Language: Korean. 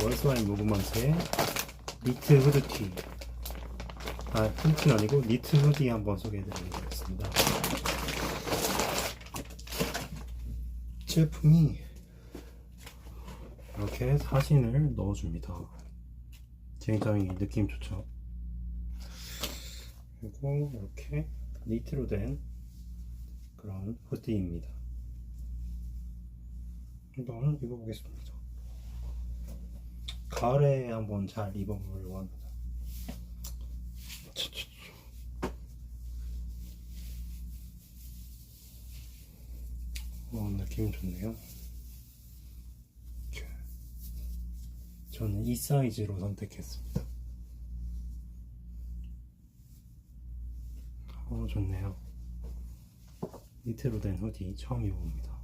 월스와인 무브먼트의 니트 후드티. 아 후드티는 아니고 니트 후디 한번 소개해드리겠습니다. 제품이 이렇게 사진을 넣어줍니다. 굉장히 느낌 좋죠? 그리고 이렇게 니트로 된 그런 후디입니다. 한번 입어보겠습니다 가을에 한번 잘 입어보려고 합니다. 어, 느낌 좋네요. 저는 이 사이즈로 선택했습니다. 어, 좋네요. 니트로 된 후디 처음 입어봅니다.